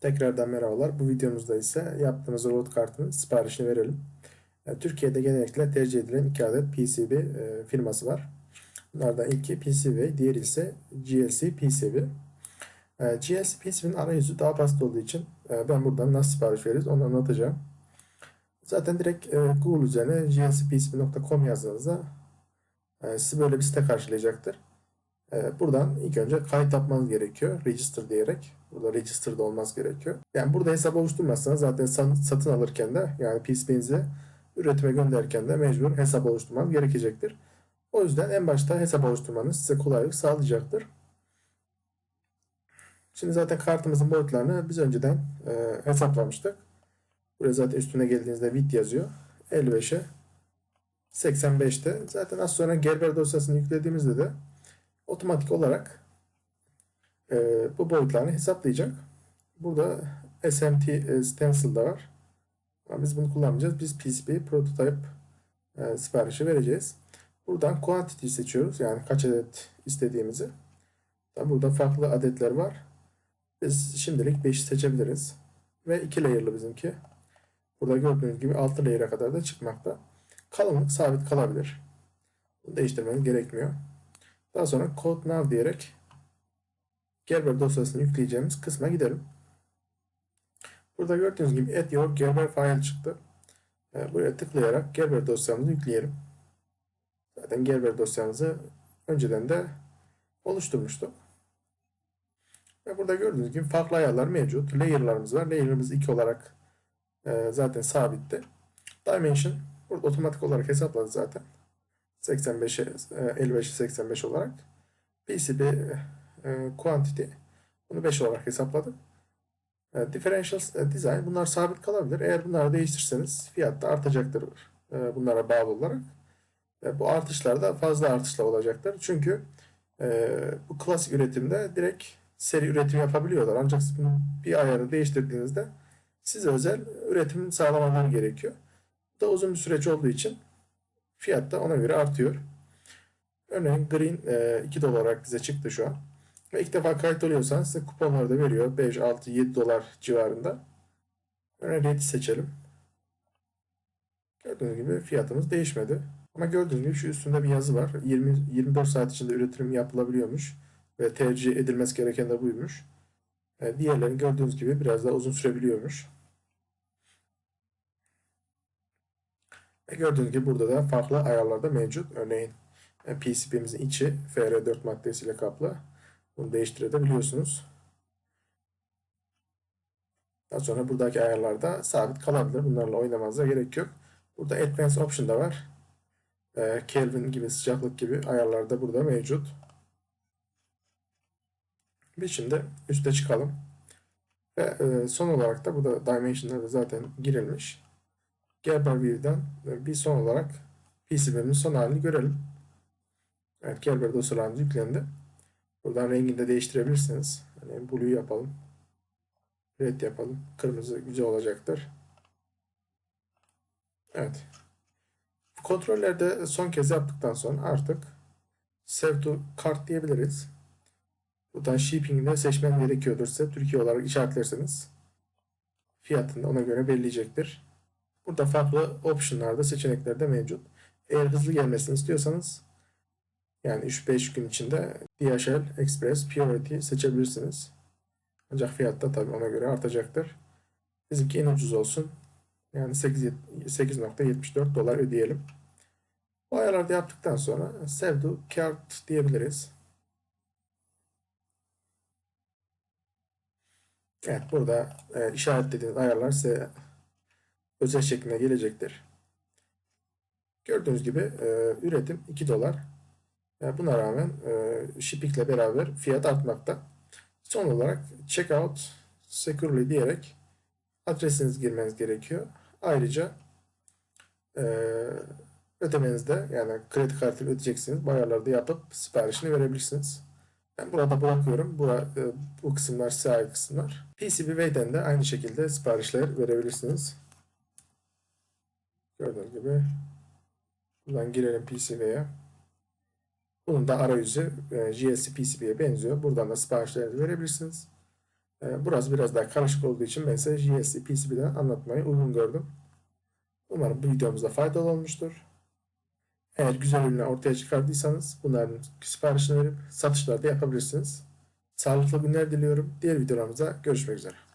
Tekrardan merhabalar. Bu videomuzda ise yaptığımız robot kartının siparişini verelim. E, Türkiye'de genellikle tercih edilen iki adet PCB e, firması var. Bunlardan ilki PCB, diğeri ise GLC PCB. E, GLC PCB'nin arayüzü daha basit olduğu için ben buradan nasıl sipariş veririz onu anlatacağım. Zaten direkt Google üzerine glcpcb.com yazdığınızda sizi böyle bir site karşılayacaktır. Buradan ilk önce kayıt yapmanız gerekiyor. Register diyerek. Burada register'da olması gerekiyor. Yani burada hesap oluşturmazsanız zaten satın alırken de yani PCB'nizi üretime gönderirken de mecbur hesap oluşturmanız gerekecektir. O yüzden en başta hesap oluşturmanız size kolaylık sağlayacaktır. Şimdi zaten kartımızın boyutlarını biz önceden e, hesaplamıştık. Buraya zaten üstüne geldiğinizde bit yazıyor. 55'e 85'te. Zaten az sonra Gerber dosyasını yüklediğimizde de otomatik olarak e, bu boyutlarını hesaplayacak. Burada SMT e, stencil da var. Biz bunu kullanmayacağız. Biz PCB prototype e, siparişi vereceğiz. Buradan quantity seçiyoruz. Yani kaç adet istediğimizi. Tabi burada farklı adetler var. Biz şimdilik 5'i seçebiliriz. Ve 2 layer'lı bizimki. Burada gördüğünüz gibi 6 layer'a kadar da çıkmakta. Kalınlık sabit kalabilir. Bunu değiştirmeniz gerekmiyor. Daha sonra code now diyerek Gerber dosyasını yükleyeceğimiz kısma gidelim. Burada gördüğünüz gibi add your Gerber file çıktı. Ee, Buraya tıklayarak Gerber dosyamızı yükleyelim. Zaten Gerber dosyamızı önceden de oluşturmuştuk. Ve burada gördüğünüz gibi farklı ayarlar mevcut. Layer'larımız var. Layer'ımız 2 olarak e, zaten sabitti. Dimension burada otomatik olarak hesapladı zaten. 85'e 55'e 85 olarak. PCB e, quantity bunu 5 olarak hesapladık. E, differential e, design bunlar sabit kalabilir. Eğer bunları değiştirseniz fiyat da artacaktır e, bunlara bağlı olarak. E, bu artışlar da fazla artışla olacaktır. Çünkü bu klasik üretimde direkt seri üretim yapabiliyorlar. Ancak bir ayarı değiştirdiğinizde size özel üretim sağlamaları gerekiyor. Bu da uzun bir süreç olduğu için fiyat da ona göre artıyor. Örneğin Green e, 2 dolar olarak bize çıktı şu an. Ve ilk defa kayıt oluyorsanız size kuponları da veriyor. 5, 6, 7 dolar civarında. Örneğin Red'i seçelim. Gördüğünüz gibi fiyatımız değişmedi. Ama gördüğünüz gibi şu üstünde bir yazı var. 20, 24 saat içinde üretim yapılabiliyormuş. Ve tercih edilmesi gereken de buymuş. Diğerlerini gördüğünüz gibi biraz daha uzun sürebiliyormuş. Gördüğünüz gibi burada da farklı ayarlarda mevcut. Örneğin PCB'mizin içi FR4 maddesiyle kaplı. Bunu değiştirebiliyorsunuz. Daha sonra buradaki ayarlarda sabit kalabilir. Bunlarla oynamanıza gerek yok. Burada Advanced Option da var. E, Kelvin gibi sıcaklık gibi ayarlar da burada mevcut. Biz şimdi üste çıkalım. Ve e, son olarak da burada Dimension'lar da zaten girilmiş. Gerber View'den bir son olarak PCB'nin son halini görelim. Evet Gerber dosyalarımız yüklendi. Buradan rengini de değiştirebilirsiniz. Hani blue yapalım. Red yapalım. Kırmızı güzel olacaktır. Evet. Kontrollerde son kez yaptıktan sonra artık Save to Cart diyebiliriz. Buradan shipping'i de seçmem gerekiyordur size. Türkiye olarak işaretlerseniz fiyatını ona göre belirleyecektir. Burada farklı optionlarda seçenekler de mevcut. Eğer hızlı gelmesini istiyorsanız yani 3-5 gün içinde DHL Express Priority seçebilirsiniz. Ancak fiyat da tabii ona göre artacaktır. Bizimki en ucuz olsun. Yani 8.74 dolar ödeyelim. Bu ayarlarda yaptıktan sonra Save to Cart diyebiliriz. Evet burada e, işaretlediğiniz ayarlar size özel şekline gelecektir. Gördüğünüz gibi e, üretim 2 dolar. Yani buna rağmen e, shipping ile beraber fiyat artmakta. Son olarak checkout securely diyerek adresinizi girmeniz gerekiyor. Ayrıca e, ödemenizde yani kredi kartıyla ödeyeceksiniz. Bu ayarları yapıp siparişini verebilirsiniz. Ben burada bırakıyorum. Bura, e, bu kısımlar size ait kısımlar. PCBWay'den de aynı şekilde siparişler verebilirsiniz. Gördüğünüz gibi buradan girelim PCB'ye. Bunun da arayüzü e, GLC PCB'ye benziyor. Buradan da siparişlerinizi verebilirsiniz. E, burası biraz daha karışık olduğu için ben size JSC PCB'den anlatmayı uygun gördüm. Umarım bu videomuzda faydalı olmuştur. Eğer güzel ürünler ortaya çıkardıysanız bunların siparişini verip satışlar da yapabilirsiniz. Sağlıklı günler diliyorum. Diğer videolarımızda görüşmek üzere.